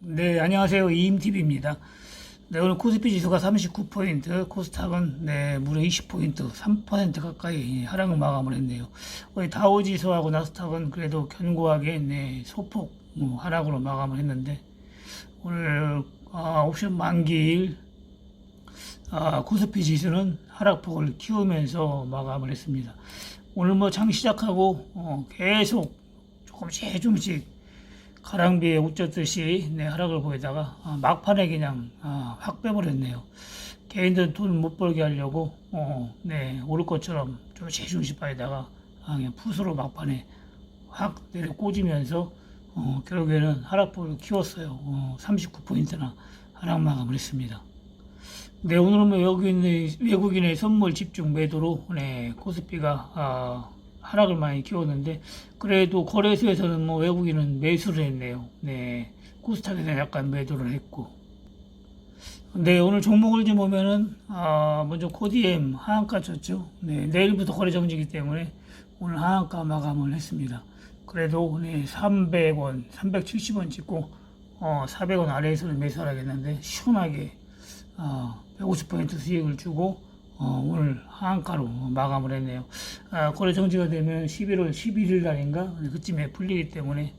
네, 안녕하세요. 이임TV입니다. 네, 오늘 코스피 지수가 39포인트, 코스닥은 네, 무려 20포인트, 3% 가까이 하락을 마감을 했네요. 거의 다우 지수하고 나스닥은 그래도 견고하게 네, 소폭 뭐, 하락으로 마감을 했는데, 오늘 아, 옵션 만기일 아, 코스피 지수는 하락폭을 키우면서 마감을 했습니다. 오늘 뭐 장 시작하고 어, 계속 조금씩 조금씩 가랑비에 웃졌듯이 네, 하락을 보이다가 아, 막판에 그냥 아, 확 빼버렸네요. 개인들 돈 못 벌게 하려고 어, 네, 오를 것처럼 조금씩 조금씩 빠지다가 아, 그냥 푸스로 막판에 확 내려 꽂으면서 어, 결국에는 하락폭을 키웠어요. 어, 39포인트나 하락 마감을 했습니다. 네, 오늘은 뭐 외국인의, 외국인의 선물 집중 매도로, 네, 코스피가, 아, 하락을 많이 키웠는데, 그래도 거래소에서는 뭐 외국인은 매수를 했네요. 네, 코스닥에서 약간 매도를 했고. 네, 오늘 종목을 좀 보면은, 아, 먼저 코디엠 하한가 쳤죠. 네, 내일부터 거래 정지이기 때문에 오늘 하한가 마감을 했습니다. 그래도, 네, 300원, 370원 찍고, 어, 400원 아래에서는 매수를 하겠는데, 시원하게, 어, 150% 수익을 주고 어, 오늘 하한가로 마감을 했네요. 아, 거래 정지가 되면 11월 11일 날인가 그쯤에 풀리기 때문에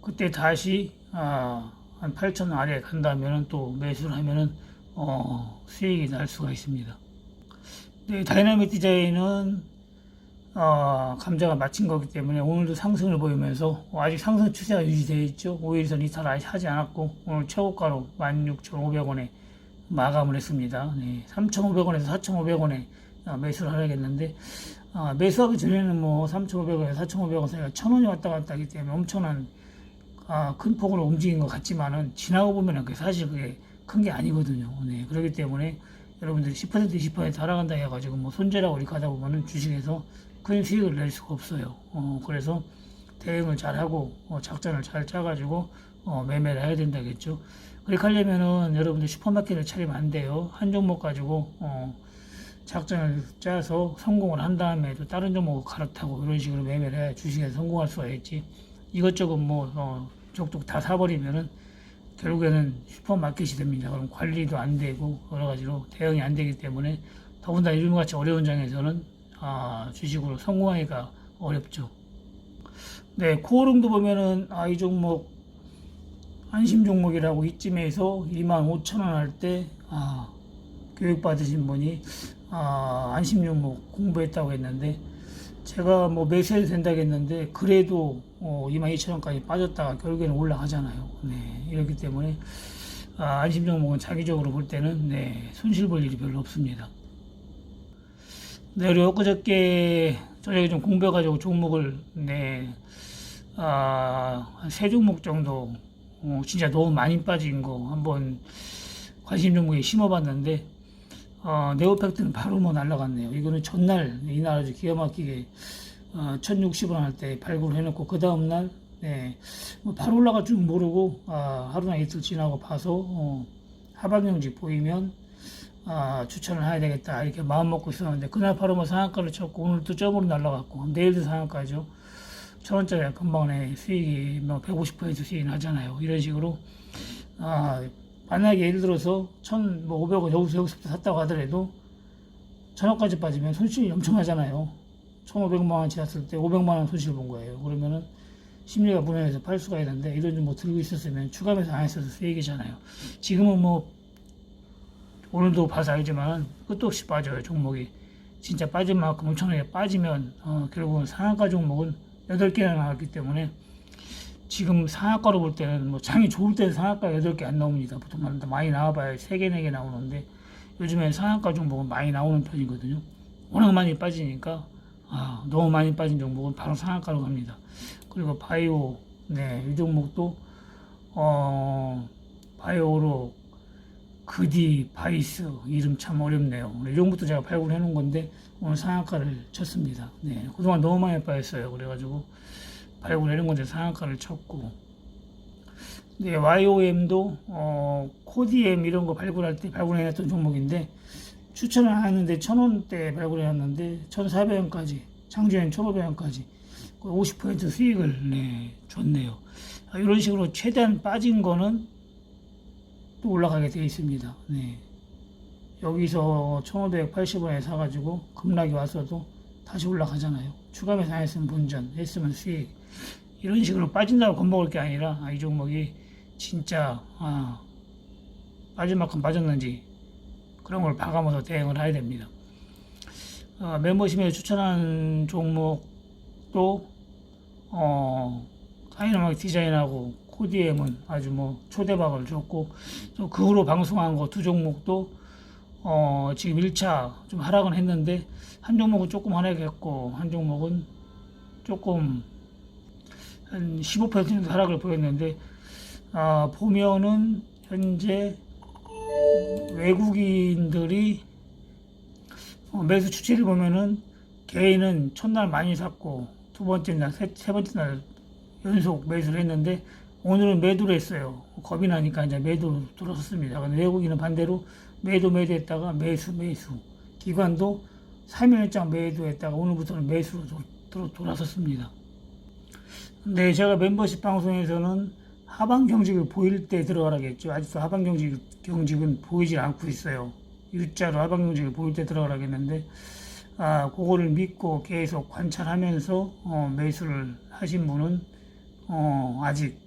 그때 다시 아, 한 8천 아래 간다면은 또 매수를 하면은 어, 수익이 날 수가 있습니다. 네, 다이나믹 디자인은 어, 감자가 마친 거기 때문에 오늘도 상승을 보이면서 아직 상승 추세가 유지되어 있죠. 5일선 이탈 아직 하지 않았고 오늘 최고가로 16,500원에 마감을 했습니다. 네, 3,500원에서 4,500원에 매수를 하려겠는데 아, 매수하기 전에는 뭐 3,500원에서 4,500원 사이가 1,000원이 왔다 갔다 하기 때문에 엄청난 아, 큰 폭으로 움직인 것 같지만은 지나고 보면은 그게 사실 그게 큰 게 아니거든요. 네, 그렇기 때문에 여러분들이 10% 20% 달아간다 해가지고 뭐 손절하고 이렇게 하다 보면은 주식에서 큰 수익을 낼 수가 없어요. 어, 그래서 대응을 잘 하고 어, 작전을 잘 짜가지고 어, 매매를 해야 된다겠죠. 그렇게 하려면은 여러분들 슈퍼마켓을 차리면 안 돼요. 한 종목 가지고 어, 작전을 짜서 성공을 한 다음에 또 다른 종목을 갈아타고 이런 식으로 매매를 해야 주식에서 성공할 수가 있지. 이것저것 뭐 어, 쪽쪽 다 사버리면은 결국에는 슈퍼마켓이 됩니다. 그럼 관리도 안 되고 여러 가지로 대응이 안 되기 때문에 더군다나 이런 같이 어려운 장에서는 아, 주식으로 성공하기가 어렵죠. 네, 코오롱도 보면은 아, 이 종목 안심 종목이라고 이쯤에서 2만 5천 원할 때 아, 교육 받으신 분이 아, 안심 종목 공부했다고 했는데 제가 뭐 매수해도 된다고 했는데 그래도 어, 2만 2천 원까지 빠졌다가 결국에는 올라가잖아요. 네, 이렇기 때문에 아, 안심 종목은 장기적으로 볼 때는 네, 손실 볼 일이 별로 없습니다. 네, 그리고 엊그저께 저녁에 좀 공부해가지고 종목을, 네, 아, 한세 종목 정도, 어, 진짜 너무 많이 빠진 거 한번 관심 종목에 심어봤는데, 어, 네오팩트는 바로 뭐 날라갔네요. 이거는 전날, 이날 아주 기가 막히게, 어, 1060원 할 때 발굴 해놓고, 그 다음 날, 네, 뭐 바로 올라갈 줄 모르고, 아, 하루나 이틀 지나고 봐서, 어, 하방경직 보이면, 아, 추천을 해야 되겠다. 이렇게 마음 먹고 있었는데, 그날 바로 뭐 상한가를 쳤고, 오늘 또 점으로 날라갔고, 내일도 상한가죠. 천 원짜리 금방에 수익이 뭐 150% 수익이 나잖아요. 이런 식으로, 아, 만약에 예를 들어서 천, 뭐 500원 여기서 여기서부터 샀다고 하더라도, 천 원까지 빠지면 손실이 엄청나잖아요. 1,500만 원 지났을 때 500만 원 손실 본 거예요. 그러면은 심리가 불안해서 팔 수가 있는데 이런 좀뭐 들고 있었으면 추가 매수 안 했어도 수익이잖아요. 지금은 뭐 오늘도 봐서 알지만 끝도 없이 빠져요 종목이. 진짜 빠진 만큼 엄청나게 빠지면 어, 결국은 상한가 종목은 8개나 나왔기 때문에 지금 상한가로 볼 때는 뭐 장이 좋을 때는 상한가 8개 안 나옵니다. 보통 많이 나와봐야 3개 4개 나오는데 요즘엔 상한가 종목은 많이 나오는 편이거든요. 워낙 많이 빠지니까 아, 너무 많이 빠진 종목은 바로 상한가로 갑니다. 그리고 바이오 네, 이 종목도 어, 바이오로 그디 바이스 이름 참 어렵네요. 이 정도부터 제가 발굴해 놓은 건데 오늘 상한가를 쳤습니다. 네, 그동안 너무 많이 빠졌어요. 그래가지고 발굴해 놓은 건데 상한가를 쳤고 네, YOM도 어, 코디엠 이런 거 발굴할 때 발굴해 놨던 종목인데 추천을 안 했는데 천 원대 발굴해 놨는데 1,400원까지 장주엔 1,500원까지 50% 수익을 네, 줬네요. 아, 이런 식으로 최대한 빠진 거는 또 올라가게 되어 있습니다. 네. 여기서 1580원에 사가지고 급락이 왔어도 다시 올라가잖아요. 추가 안 했으면 본전, 했으면 수익. 이런 식으로 빠진다고 겁먹을 게 아니라 아, 이 종목이 진짜 아, 빠질 만큼 빠졌는지 그런 걸 봐가면서 대응을 해야 됩니다. 어, 멤버십에 추천한 종목도 어, 다이너마이트 디자인하고 코디엠은 아주 뭐 초대박을 줬고 또그 후로 방송한 거 두 종목도 어, 지금 1차 좀 하락은 했는데 한 종목은 조금 하락했고 한 종목은 조금 한 15% 정도 하락을 보였는데 아, 보면은 현재 외국인들이 어, 매수 추치를 보면은 개인은 첫날 많이 샀고 두 번째 날, 세, 세 번째 날 연속 매수를 했는데 오늘은 매도를 했어요. 겁이 나니까 이제 매도 들어섰습니다. 근데 외국인은 반대로 매도 매도했다가 매수 매수 기관도 3일장 매도했다가 오늘부터는 매수로 도- 도- 돌아섰습니다. 네, 제가 멤버십 방송에서는 하방 경직을 보일 때 들어가라겠죠. 아직도 하방 경직, 경직은 보이질 않고 있어요. U자로 하방 경직을 보일 때 들어가라겠는데, 아, 그거를 믿고 계속 관찰하면서, 어, 매수를 하신 분은, 어, 아직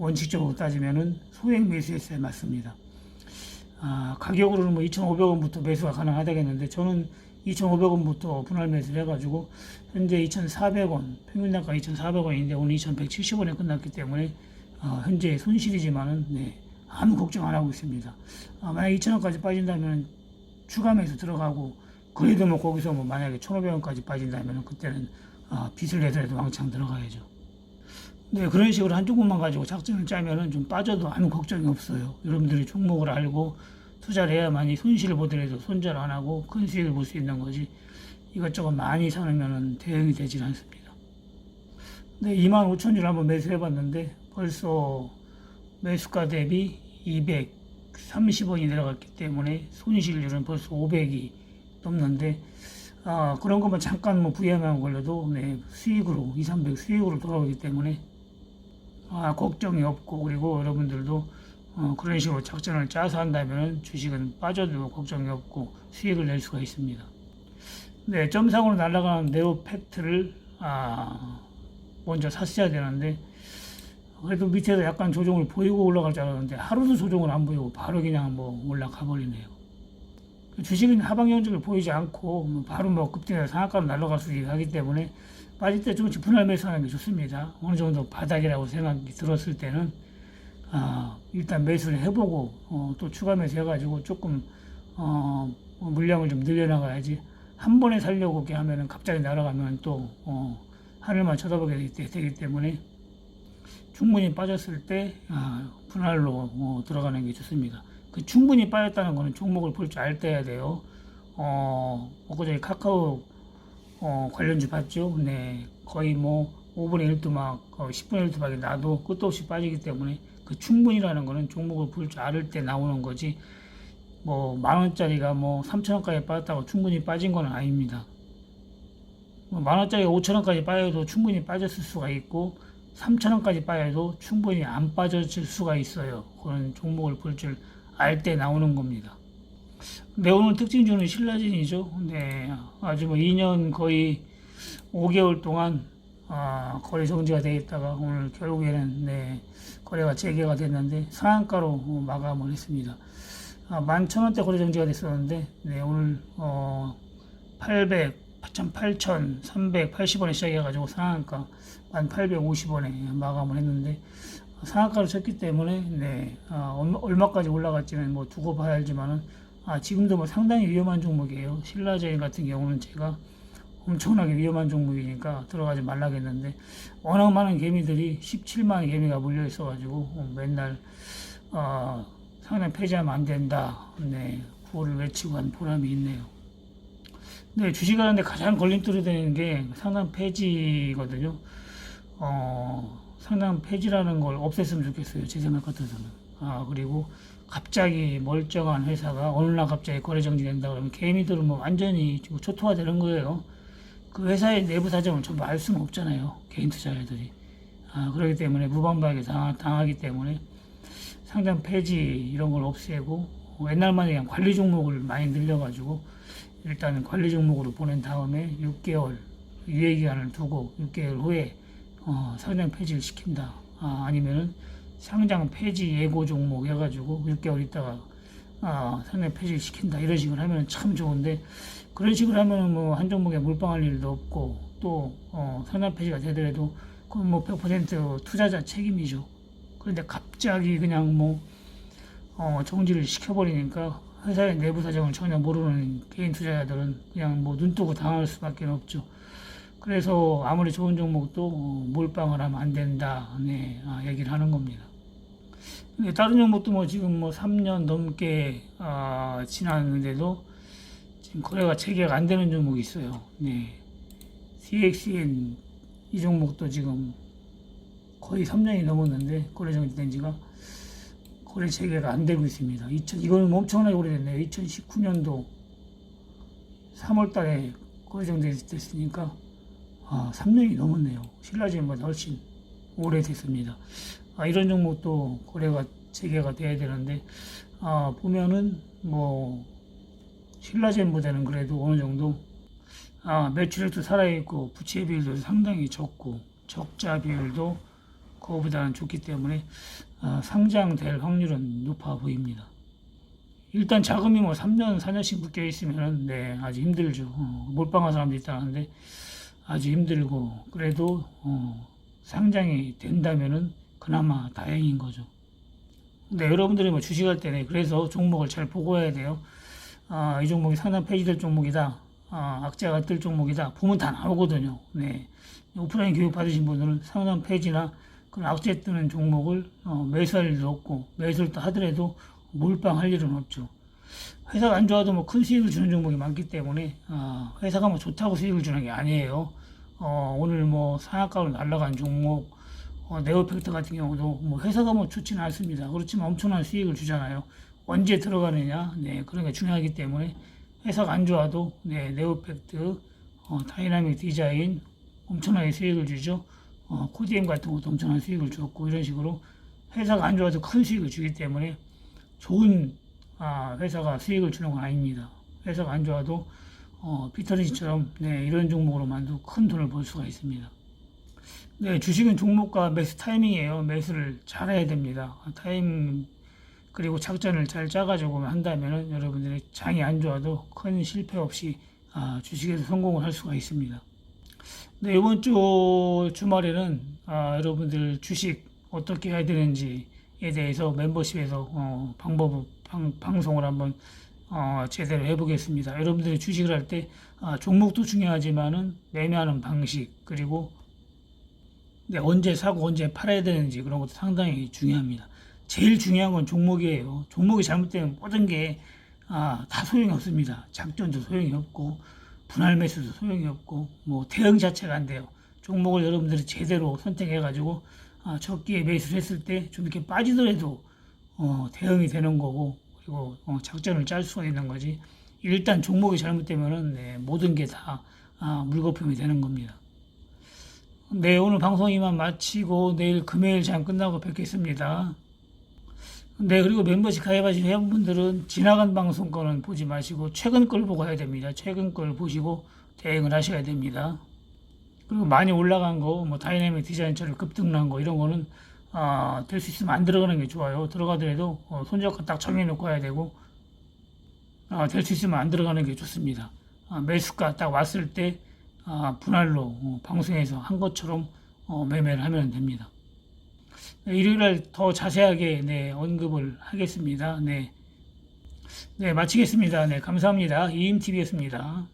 원칙적으로 따지면은 소액 매수했어야 맞습니다. 아, 가격으로는 뭐 2,500원부터 매수가 가능하다겠는데 저는 2,500원부터 분할 매수를 해가지고 현재 2,400원 평균 단가 2,400원인데 오늘 2,170원에 끝났기 때문에 어, 현재 손실이지만은 네, 아무 걱정 안 하고 있습니다. 아, 만약 2,000원까지 빠진다면 추가 매수 들어가고 그래도 뭐 거기서 뭐 만약에 1,500원까지 빠진다면 그때는 아, 빚을 내더라도 왕창 들어가야죠. 네, 그런 식으로 한 종목만 가지고 작전을 짜면은 좀 빠져도 아무 걱정이 없어요. 여러분들이 종목을 알고 투자를 해야만이 손실을 보더라도 손절 안 하고 큰 수익을 볼 수 있는 거지. 이것저것 많이 사놓으면은 대응이 되질 않습니다. 네, 2만 5천 줄 한번 매수해 봤는데 벌써 매수가 대비 230원이 내려갔기 때문에 손실률은 벌써 500이 넘는데 아, 그런 것만 잠깐 뭐 부양만 걸려도 네, 수익으로 2, 300 수익으로 돌아오기 때문에 아, 걱정이 없고 그리고 여러분들도 어, 그런 식으로 작전을 짜서 한다면 주식은 빠져도 걱정이 없고 수익을 낼 수가 있습니다. 네, 점상으로 날아가는 네오 팩트를 아, 먼저 샀어야 되는데 그래도 밑에서 약간 조정을 보이고 올라갈 줄 알았는데 하루도 조정을 안 보이고 바로 그냥 뭐 올라가 버리네요. 주식은 하방 경직을 보이지 않고 뭐 바로 뭐 급등해서 상한가로 날아갈 수 있기 때문에 빠질 때 조금씩 분할 매수 하는 게 좋습니다. 어느 정도 바닥이라고 생각이 들었을 때는 아, 일단 매수를 해보고 어, 또 추가 매수 해가지고 조금 어, 뭐 물량을 좀 늘려나가야지 한 번에 살려고 이렇게 하면은 갑자기 날아가면 또 어, 하늘만 쳐다보게 되- 되기 때문에 충분히 빠졌을 때 아, 분할로 어, 들어가는 게 좋습니다. 그 충분히 빠졌다는 거는 종목을 볼 줄 알때 해야 돼요. 어, 엊그제 카카오 어, 관련주 봤죠? 네. 거의 뭐 5분의 1도 막 어, 10분의 1도 밖에 나도 끝도 없이 빠지기 때문에 그 충분이라는 거는 종목을 볼 줄 알을 때 나오는 거지 뭐 만원짜리가 뭐 3천원까지 빠졌다고 충분히 빠진 건 아닙니다. 뭐 만원짜리가 5천원까지 빠져도 충분히 빠졌을 수가 있고 3천원까지 빠져도 충분히 안 빠졌을 수가 있어요. 그런 종목을 볼 줄 알 때 나오는 겁니다. 네, 오늘 특징 주는 신라진이죠. 네, 아주 뭐 2년 거의 5개월 동안 아, 거래 정지가 되어 있다가 오늘 결국에는 네, 거래가 재개가 됐는데 상한가로 어, 마감을 했습니다. 아, 11,000원대 거래 정지가 됐었는데 네, 오늘 어, 800, 8,380원에 시작해가지고 상한가 1,850원에 마감을 했는데 상한가를 쳤기 때문에 네, 아, 얼마, 얼마까지 올라갈지는 뭐 두고 봐야 알지만은 아, 지금도 뭐 상당히 위험한 종목이에요. 신라제인 같은 경우는 제가 엄청나게 위험한 종목이니까 들어가지 말라겠는데 워낙 많은 개미들이 17만의 개미가 몰려 있어가지고 어, 맨날 어, 상당 폐지하면 안 된다. 네, 구호를 외치고 한 보람이 있네요. 네, 주식하는데 가장 걸림돌이 되는 게 상당 폐지거든요. 어, 상당 폐지라는 걸 없앴으면 좋겠어요. 제 생각 같아서는. 아, 그리고 갑자기 멀쩡한 회사가 어느 날 갑자기 거래 정지된다 그러면 개미들은 뭐 완전히 초토화되는 거예요. 그 회사의 내부 사정을 전부 알 수는 없잖아요. 개인 투자자들이. 아, 그렇기 때문에 무방비하게 당, 당하기 때문에 상장 폐지 이런 걸 없애고 어, 옛날만 그냥 관리 종목을 많이 늘려가지고 일단 관리 종목으로 보낸 다음에 6개월 유예 기간을 두고 6개월 후에 어, 상장 폐지를 시킨다. 아, 아니면은 상장 폐지 예고 종목 해가지고 6개월 있다가 아, 상장 폐지를 시킨다. 이런 식으로 하면 참 좋은데 그런 식으로 하면은 뭐한 종목에 몰빵할 일도 없고 또 어, 상장 폐지가 되더라도 그건 뭐 100% 투자자 책임이죠. 그런데 갑자기 그냥 뭐 어, 정지를 시켜버리니까 회사의 내부 사정을 전혀 모르는 개인 투자자들은 그냥 뭐 눈 뜨고 당할 수밖에 없죠. 그래서 아무리 좋은 종목도 어, 몰빵을 하면 안 된다, 네, 아, 얘기를 하는 겁니다. 근데 다른 종목도 뭐 지금 뭐 3년 넘게 아, 지났는데도 지금 거래가 체계가 안 되는 종목이 있어요. 네, CXN 이 종목도 지금 거의 3년이 넘었는데 거래 정지된 지가 거래 체계가 안 되고 있습니다. 2000, 이거는 엄청나게 오래됐네요. 2019년도 3월 달에 거래 정지됐으니까 아, 3년이 넘었네요. 신라젠보다 훨씬 오래됐습니다. 아, 이런 종목도 거래가 재개가 돼야 되는데 아, 보면은 뭐 신라젠보다는 그래도 어느 정도 아, 매출액도 살아있고 부채 비율도 상당히 적고 적자 비율도 그거보다는 좋기 때문에 아, 상장될 확률은 높아 보입니다. 일단 자금이 뭐 3년, 4년씩 묶여 있으면 네, 아주 힘들죠. 어, 몰빵한 사람도 있다는데 아주 힘들고 그래도 어, 상장이 된다면은 그나마 다행인 거죠. 근데 여러분들이 뭐 주식할 때는 그래서 종목을 잘 보고 해야 돼요. 아, 이 종목이 상장 폐지될 종목이다. 아, 악재가 뜰 종목이다. 보면 다 나오거든요. 네. 오프라인 교육 받으신 분들은 상장 폐지나 그런 악재 뜨는 종목을 어, 매수할 일도 없고 매수를 또 하더라도 몰빵할 일은 없죠. 회사가 안 좋아도 뭐 큰 수익을 주는 종목이 많기 때문에 아, 회사가 뭐 좋다고 수익을 주는 게 아니에요. 어, 오늘 뭐 상한가로 날라간 종목 어, 네오팩트 같은 경우도 뭐 회사가 뭐 좋지는 않습니다. 그렇지만 엄청난 수익을 주잖아요. 언제 들어가느냐, 네 그런 게 중요하기 때문에 회사가 안 좋아도 네 네오팩트, 어, 다이나믹 디자인 엄청나게 수익을 주죠. 어, 코디엠 같은 것도 엄청난 수익을 줬고 이런 식으로 회사가 안 좋아도 큰 수익을 주기 때문에 좋은 아, 회사가 수익을 주는 건 아닙니다. 회사가 안 좋아도 어, 피터리지처럼 네, 이런 종목으로만도 큰 돈을 벌 수가 있습니다. 네, 주식은 종목과 매수 타이밍이에요. 매수를 잘 해야 됩니다. 타임 그리고 작전을 잘 짜가지고 한다면은 여러분들이 장이 안 좋아도 큰 실패 없이 아, 주식에서 성공을 할 수가 있습니다. 네, 이번 주 주말에는 아, 여러분들 주식 어떻게 해야 되는지에 대해서 멤버십에서 어, 방법 방, 방송을 한번 어, 제대로 해보겠습니다. 여러분들이 주식을 할때 아, 종목도 중요하지만은 매매하는 방식 그리고 네, 언제 사고 언제 팔아야 되는지 그런 것도 상당히 중요합니다. 제일 중요한 건 종목이에요. 종목이 잘못되면 모든 게 아, 다 소용이 없습니다. 작전도 소용이 없고 분할 매수도 소용이 없고 뭐 대응 자체가 안 돼요. 종목을 여러분들이 제대로 선택해 가지고 아, 적기에 매수를 했을 때 좀 이렇게 빠지더라도 어, 대응이 되는 거고 그리고 어, 작전을 짤 수가 있는 거지. 일단 종목이 잘못되면은 네, 모든 게다 아, 물거품이 되는 겁니다. 네, 오늘 방송 이만 마치고 내일 금요일 장 끝나고 뵙겠습니다. 네, 그리고 멤버십 가입하신 회원분들은 지나간 방송 거는 보지 마시고 최근 걸 보고 해야 됩니다. 최근 걸 보시고 대응을 하셔야 됩니다. 그리고 많이 올라간 거, 뭐 다이내믹 디자인처럼 급등난 거 이런 거는 아, 될 수 있으면 안 들어가는 게 좋아요. 들어가더라도 어, 손절가 딱 정해놓고 해야 되고 아, 될 수 있으면 안 들어가는 게 좋습니다. 아, 매수가 딱 왔을 때 아, 분할로 어, 방송에서 한 것처럼 어, 매매를 하면 됩니다. 네, 일요일날 더 자세하게 네, 언급을 하겠습니다. 네. 네, 마치겠습니다. 네, 감사합니다. 이임TV였습니다.